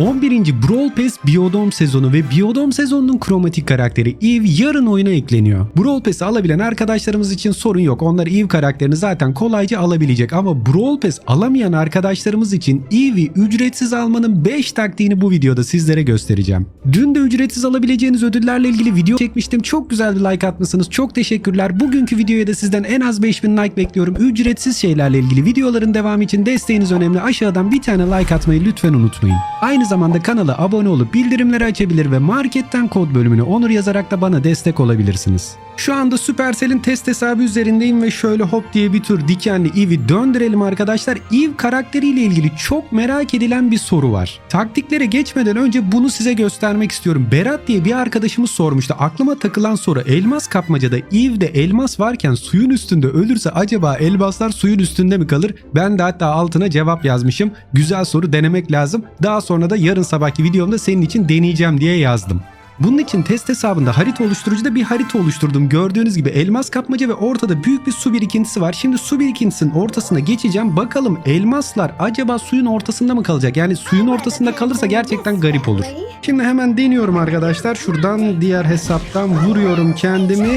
11. Brawl Pass Biodome sezonu ve Biodome sezonunun kromatik karakteri Eve yarın oyuna ekleniyor. Brawl Pass'i alabilen arkadaşlarımız için sorun yok. Onlar Eve karakterini zaten kolayca alabilecek ama Brawl Pass alamayan arkadaşlarımız için Eve'i ücretsiz almanın 5 taktiğini bu videoda sizlere göstereceğim. Dün de ücretsiz alabileceğiniz ödüllerle ilgili video çekmiştim. Çok güzel bir like atmışsınız. Çok teşekkürler. Bugünkü videoya da sizden en az 5000 like bekliyorum. Ücretsiz şeylerle ilgili videoların devamı için desteğiniz önemli. Aşağıdan bir tane like atmayı lütfen unutmayın. Aynı zamanda kanala abone olup bildirimleri açabilir ve marketten kod bölümüne onur yazarak da bana destek olabilirsiniz. Şu anda Supercell'in test hesabı üzerindeyim ve şöyle hop diye bir tur dikenli Eve'i döndürelim arkadaşlar. Eve karakteriyle ilgili çok merak edilen bir soru var. Taktiklere geçmeden önce bunu size göstermek istiyorum. Berat diye bir arkadaşımız sormuştu. Aklıma takılan soru elmas kapmacada Eve'de elmas varken suyun üstünde ölürse acaba elmaslar suyun üstünde mi kalır? Ben de hatta altına cevap yazmışım. Güzel soru denemek lazım. Daha sonra da yarın sabahki videomda senin için deneyeceğim diye yazdım. Bunun için test hesabında harita oluşturucuda bir harita oluşturdum. Gördüğünüz gibi elmas kapmaca ve ortada büyük bir su birikintisi var. Şimdi su birikintisinin ortasına geçeceğim. Bakalım elmaslar acaba suyun ortasında mı kalacak? Yani suyun ortasında kalırsa gerçekten garip olur. Şimdi hemen deniyorum arkadaşlar. Şuradan diğer hesaptan vuruyorum kendimi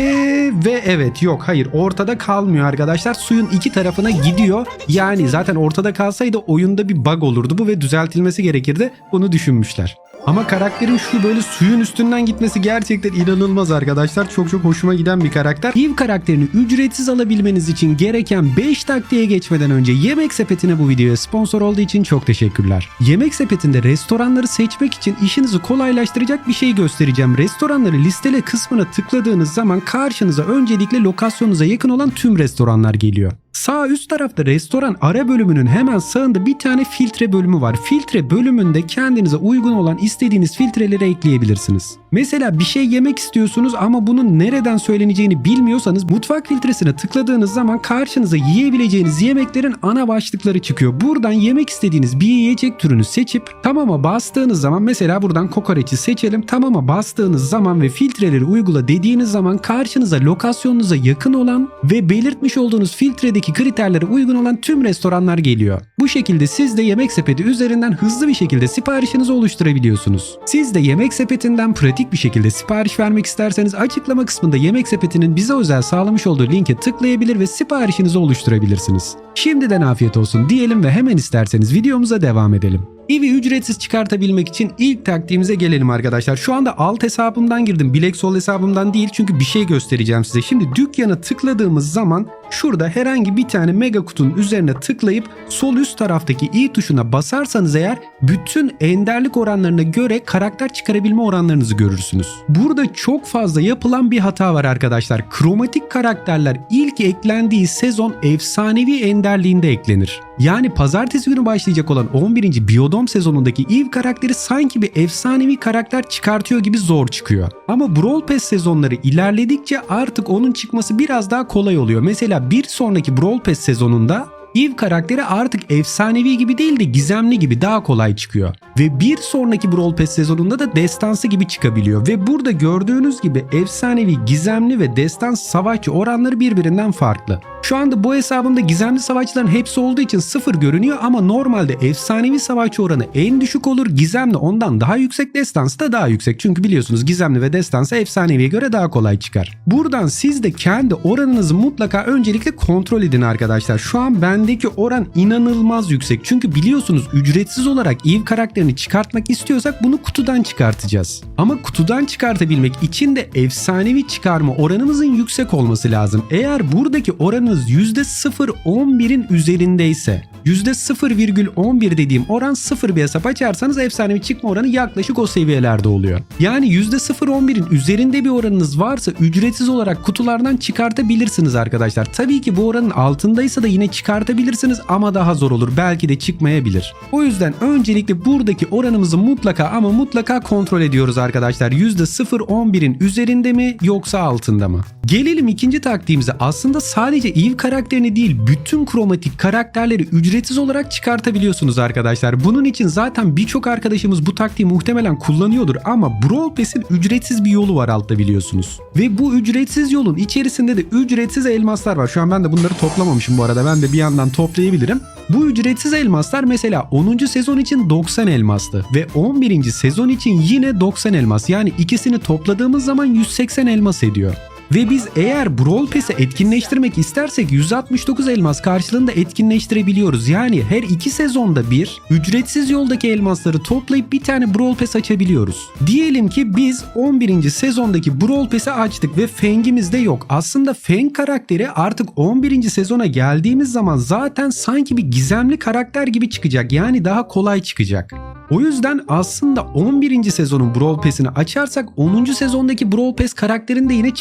ve evet yok hayır ortada kalmıyor arkadaşlar. Suyun iki tarafına gidiyor. Yani zaten ortada kalsaydı oyunda bir bug olurdu bu ve düzeltilmesi gerekirdi. Bunu düşünmüşler. Ama karakterin şu böyle suyun üstünden gitmesi gerçekten inanılmaz arkadaşlar. Çok çok hoşuma giden bir karakter. Eve karakterini ücretsiz alabilmeniz için gereken 5 taktiğe geçmeden önce Yemek Sepeti'ne bu videoya sponsor olduğu için çok teşekkürler. Yemek Sepeti'nde restoranları seçmek için işinizi kolaylaştıracak bir şey göstereceğim. Restoranları listele kısmına tıkladığınız zaman karşınıza öncelikle lokasyonunuza yakın olan tüm restoranlar geliyor. Sağ üst tarafta restoran ara bölümünün hemen sağında bir tane filtre bölümü var. Filtre bölümünde kendinize uygun olan istediğiniz filtreleri ekleyebilirsiniz. Mesela bir şey yemek istiyorsunuz ama bunun nereden söyleneceğini bilmiyorsanız mutfak filtresine tıkladığınız zaman karşınıza yiyebileceğiniz yemeklerin ana başlıkları çıkıyor. Buradan yemek istediğiniz bir yiyecek türünü seçip tamama bastığınız zaman mesela buradan kokoreçi seçelim. Tamama bastığınız zaman ve filtreleri uygula dediğiniz zaman karşınıza lokasyonunuza yakın olan ve belirtmiş olduğunuz filtredeki kriterlere uygun olan tüm restoranlar geliyor. Bu şekilde siz de yemek sepeti üzerinden hızlı bir şekilde siparişinizi oluşturabiliyorsunuz. Siz de yemek sepetinden pratik bir şekilde sipariş vermek isterseniz açıklama kısmında yemek sepetinin bize özel sağlamış olduğu linke tıklayabilir ve siparişinizi oluşturabilirsiniz. Şimdiden afiyet olsun diyelim ve hemen isterseniz videomuza devam edelim. Evi ücretsiz çıkartabilmek için ilk taktiğimize gelelim arkadaşlar. Şu anda alt hesabımdan girdim. Bilek sol hesabımdan değil çünkü bir şey göstereceğim size. Şimdi dükkana tıkladığımız zaman şurada herhangi bir tane mega kutunun üzerine tıklayıp sol üst taraftaki i tuşuna basarsanız eğer bütün enderlik oranlarına göre karakter çıkarabilme oranlarınızı görürsünüz. Burada çok fazla yapılan bir hata var arkadaşlar. Kromatik karakterler ilk eklendiği sezon efsanevi enderliğinde eklenir. Yani pazartesi günü başlayacak olan 11. Biodome sezonundaki Eve karakteri sanki bir efsanevi karakter çıkartıyor gibi zor çıkıyor. Ama Brawl Pass sezonları ilerledikçe artık onun çıkması biraz daha kolay oluyor. Mesela bir sonraki Brawl Pass sezonunda Eve karakteri artık efsanevi gibi değil de gizemli gibi daha kolay çıkıyor. Ve bir sonraki Brawl Pass sezonunda da destansı gibi çıkabiliyor. Ve burada gördüğünüz gibi efsanevi, gizemli ve destans savaşçı oranları birbirinden farklı. Şu anda bu hesabımda gizemli savaşçıların hepsi olduğu için sıfır görünüyor ama normalde efsanevi savaşçı oranı en düşük olur. Gizemli ondan daha yüksek, destansı da daha yüksek. Çünkü biliyorsunuz gizemli ve destansı efsaneviye göre daha kolay çıkar. Buradan siz de kendi oranınızı mutlaka öncelikle kontrol edin arkadaşlar. Şu an bendeki oran inanılmaz yüksek. Çünkü biliyorsunuz ücretsiz olarak Eve karakterini çıkartmak istiyorsak bunu kutudan çıkartacağız. Ama kutudan çıkartabilmek için de efsanevi çıkarma oranımızın yüksek olması lazım. Eğer buradaki oranınız %0.11'in üzerindeyse %0,11 dediğim oran 0 bir hesap açarsanız efsanevi çıkma oranı yaklaşık o seviyelerde oluyor. Yani %0.11'in üzerinde bir oranınız varsa ücretsiz olarak kutulardan çıkartabilirsiniz arkadaşlar. Tabii ki bu oranın altındaysa da yine çıkartabilirsiniz ama daha zor olur. Belki de çıkmayabilir. O yüzden öncelikle buradaki oranımızı mutlaka ama mutlaka kontrol ediyoruz arkadaşlar. %0.11'in üzerinde mi yoksa altında mı? Gelelim ikinci taktiğimize. Aslında sadece Eve karakterini değil bütün kromatik karakterleri ücretsiz olarak çıkartabiliyorsunuz arkadaşlar. Bunun için zaten birçok arkadaşımız bu taktiği muhtemelen kullanıyordur ama Brawl Pass'in ücretsiz bir yolu var altta biliyorsunuz. Ve bu ücretsiz yolun içerisinde de ücretsiz elmaslar var. Şu an ben de bunları toplamamışım bu arada. Ben de bir yandan toplayabilirim. Bu ücretsiz elmaslar mesela 10. sezon için 90 elmastı ve 11. sezon için yine 90 elmas. Yani ikisini topladığımız zaman 180 elmas ediyor. Ve biz eğer Brawl Pass'i etkinleştirmek istersek 169 elmas karşılığında etkinleştirebiliyoruz. Yani her iki sezonda bir ücretsiz yoldaki elmasları toplayıp bir tane Brawl Pass açabiliyoruz. Diyelim ki biz 11. sezondaki Brawl Pass'i açtık ve Fang'imiz de yok. Aslında Fang karakteri artık 11. sezona geldiğimiz zaman zaten sanki bir gizemli karakter gibi çıkacak. Yani daha kolay çıkacak. O yüzden aslında 11. sezonun Brawl Pass'ini açarsak 10. sezondaki Brawl Pass karakterini de yine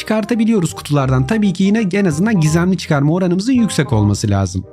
çıkartabiliyoruz kutulardan. Tabii ki yine en azından gizemli çıkarma oranımızın yüksek olması lazım.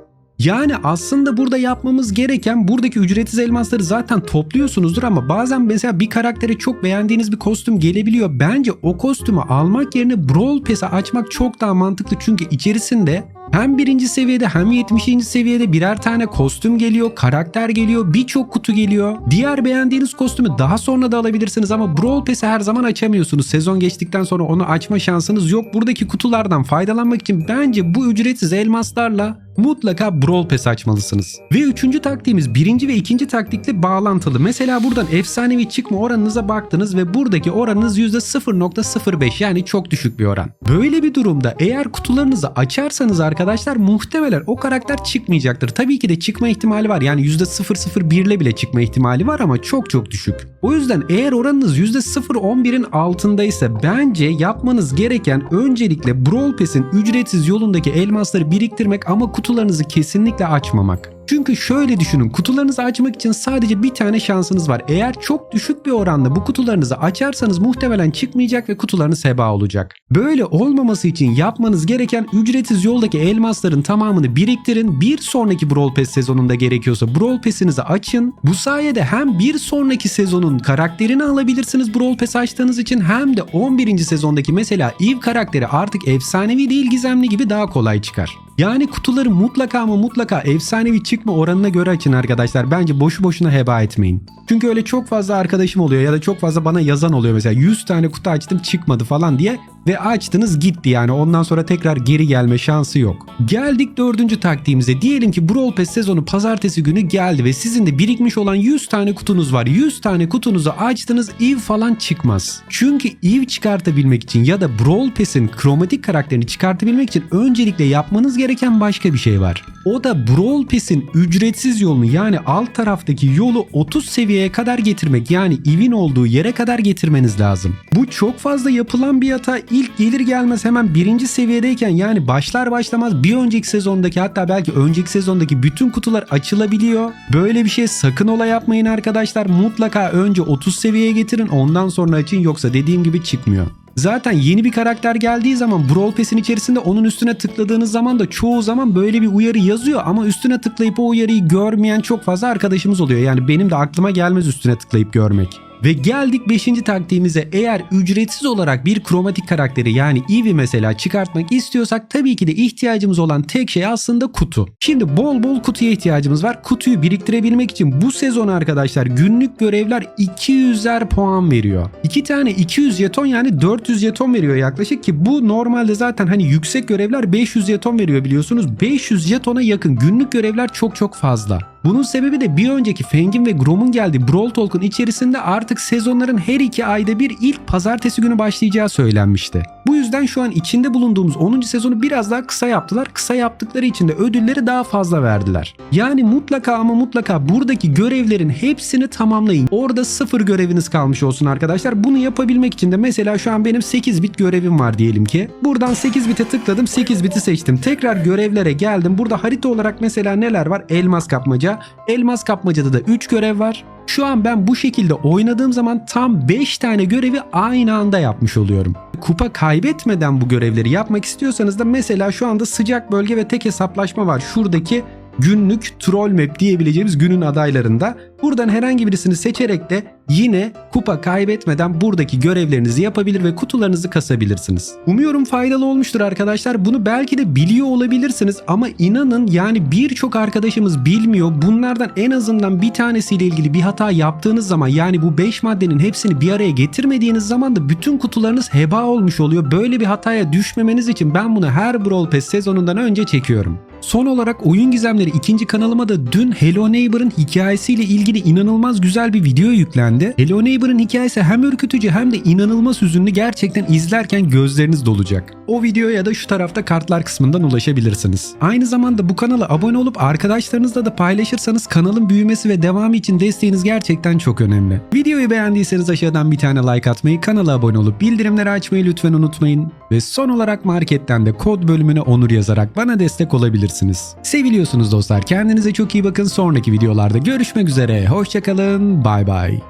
Yani aslında burada yapmamız gereken buradaki ücretsiz elmasları zaten topluyorsunuzdur ama bazen mesela bir karaktere çok beğendiğiniz bir kostüm gelebiliyor. Bence o kostümü almak yerine Brawl Pass'i açmak çok daha mantıklı çünkü içerisinde hem birinci seviyede hem 70. seviyede birer tane kostüm geliyor, karakter geliyor, birçok kutu geliyor. Diğer beğendiğiniz kostümü daha sonra da alabilirsiniz ama Brawl Pass'i her zaman açamıyorsunuz. Sezon geçtikten sonra onu açma şansınız yok. Buradaki kutulardan faydalanmak için bence bu ücretsiz elmaslarla mutlaka Brawl Pass açmalısınız. Ve üçüncü taktiğimiz birinci ve ikinci taktikle bağlantılı. Mesela buradan efsanevi çıkma oranınıza baktınız ve buradaki oranınız %0.05 yani çok düşük bir oran. Böyle bir durumda eğer kutularınızı açarsanız arkadaşlar muhtemelen o karakter çıkmayacaktır. Tabii ki de çıkma ihtimali var. Yani %001 ile bile çıkma ihtimali var ama çok çok düşük. O yüzden eğer oranınız %0.11'in altındaysa bence yapmanız gereken öncelikle Brawl Pass'in ücretsiz yolundaki elmasları biriktirmek ama kutularınızı kesinlikle açmamak. Çünkü şöyle düşünün kutularınızı açmak için sadece bir tane şansınız var. Eğer çok düşük bir oranda bu kutularınızı açarsanız muhtemelen çıkmayacak ve kutularınız heba olacak. Böyle olmaması için yapmanız gereken ücretsiz yoldaki elmasların tamamını biriktirin. Bir sonraki Brawl Pass sezonunda gerekiyorsa Brawl Pass'inizi açın. Bu sayede hem bir sonraki sezonun karakterini alabilirsiniz Brawl Pass açtığınız için hem de 11. sezondaki mesela Eve karakteri artık efsanevi değil gizemli gibi daha kolay çıkar. Yani kutuları mutlaka ama mutlaka efsanevi çıkma oranına göre açın arkadaşlar. Bence boşu boşuna heba etmeyin. Çünkü öyle çok fazla arkadaşım oluyor ya da çok fazla bana yazan oluyor mesela 100 tane kutu açtım çıkmadı falan diye ve açtınız gitti yani ondan sonra tekrar geri gelme şansı yok. Geldik dördüncü taktiğimize. Diyelim ki Brawl Pass sezonu pazartesi günü geldi ve sizin de birikmiş olan 100 tane kutunuz var. 100 tane kutunuzu açtınız Eve falan çıkmaz. Çünkü Eve çıkartabilmek için ya da Brawl Pass'in kromatik karakterini çıkartabilmek için öncelikle yapmanız gereken başka bir şey var. O da Brawl Pass'in ücretsiz yolunu yani alt taraftaki yolu 30 seviyeye kadar getirmek yani Eve'in olduğu yere kadar getirmeniz lazım. Bu çok fazla yapılan bir hata ilk gelir gelmez hemen birinci seviyedeyken yani başlar başlamaz bir önceki sezondaki hatta belki önceki sezondaki bütün kutular açılabiliyor. Böyle bir şey sakın ola yapmayın arkadaşlar. Mutlaka önce 30 seviyeye getirin ondan sonra açın yoksa dediğim gibi çıkmıyor. Zaten yeni bir karakter geldiği zaman Brawl Pass'in içerisinde onun üstüne tıkladığınız zaman da çoğu zaman böyle bir uyarı yazıyor ama üstüne tıklayıp o uyarıyı görmeyen çok fazla arkadaşımız oluyor. Yani benim de aklıma gelmez üstüne tıklayıp görmek. Ve geldik 5. taktiğimize eğer ücretsiz olarak bir kromatik karakteri yani Eevee mesela çıkartmak istiyorsak tabii ki de ihtiyacımız olan tek şey aslında kutu. Şimdi bol bol kutuya ihtiyacımız var. Kutuyu biriktirebilmek için bu sezon arkadaşlar günlük görevler 200'er puan veriyor. 2 tane 200 jeton yani 400 jeton veriyor yaklaşık ki bu normalde zaten hani yüksek görevler 500 jeton veriyor biliyorsunuz. 500 jetona yakın günlük görevler çok çok fazla. Bunun sebebi de bir önceki Feng'in ve Grom'un geldiği Brawl Talk'un içerisinde artık sezonların her iki ayda bir ilk pazartesi günü başlayacağı söylenmişti. Bu yüzden şu an içinde bulunduğumuz 10. sezonu biraz daha kısa yaptılar. Kısa yaptıkları için de ödülleri daha fazla verdiler. Yani mutlaka ama mutlaka buradaki görevlerin hepsini tamamlayın. Orada sıfır göreviniz kalmış olsun arkadaşlar. Bunu yapabilmek için de mesela şu an benim 8 bit görevim var diyelim ki. Buradan 8 bite tıkladım 8 biti seçtim. Tekrar görevlere geldim. Burada harita olarak mesela neler var? Elmas kapmaca. Elmas kapmacada da 3 görev var. Şu an ben bu şekilde oynadığım zaman tam 5 tane görevi aynı anda yapmış oluyorum. Kupa kaybetmeden bu görevleri yapmak istiyorsanız da mesela şu anda sıcak bölge ve tek hesaplaşma var. Şuradaki günlük troll map diyebileceğimiz günün adaylarında. Buradan herhangi birisini seçerek de yine kupa kaybetmeden buradaki görevlerinizi yapabilir ve kutularınızı kasabilirsiniz. Umuyorum faydalı olmuştur arkadaşlar. Bunu belki de biliyor olabilirsiniz ama inanın yani birçok arkadaşımız bilmiyor. Bunlardan en azından bir tanesiyle ilgili bir hata yaptığınız zaman yani bu 5 maddenin hepsini bir araya getirmediğiniz zaman da bütün kutularınız heba olmuş oluyor. Böyle bir hataya düşmemeniz için ben bunu her Brawl Pass sezonundan önce çekiyorum. Son olarak Oyun Gizemleri ikinci kanalıma da dün Hello Neighbor'ın hikayesiyle ilgili inanılmaz güzel bir video yüklendi. Hello Neighbor'ın hikayesi hem ürkütücü hem de inanılmaz hüzünlü gerçekten izlerken gözleriniz dolacak. O videoya da şu tarafta kartlar kısmından ulaşabilirsiniz. Aynı zamanda bu kanala abone olup arkadaşlarınızla da paylaşırsanız kanalın büyümesi ve devamı için desteğiniz gerçekten çok önemli. Videoyu beğendiyseniz aşağıdan bir tane like atmayı, kanala abone olup bildirimleri açmayı lütfen unutmayın. Ve son olarak marketten de kod bölümüne onur yazarak bana destek olabilirsiniz. Seviliyorsunuz dostlar. Kendinize çok iyi bakın. Sonraki videolarda görüşmek üzere. Hoşçakalın. Bay bay.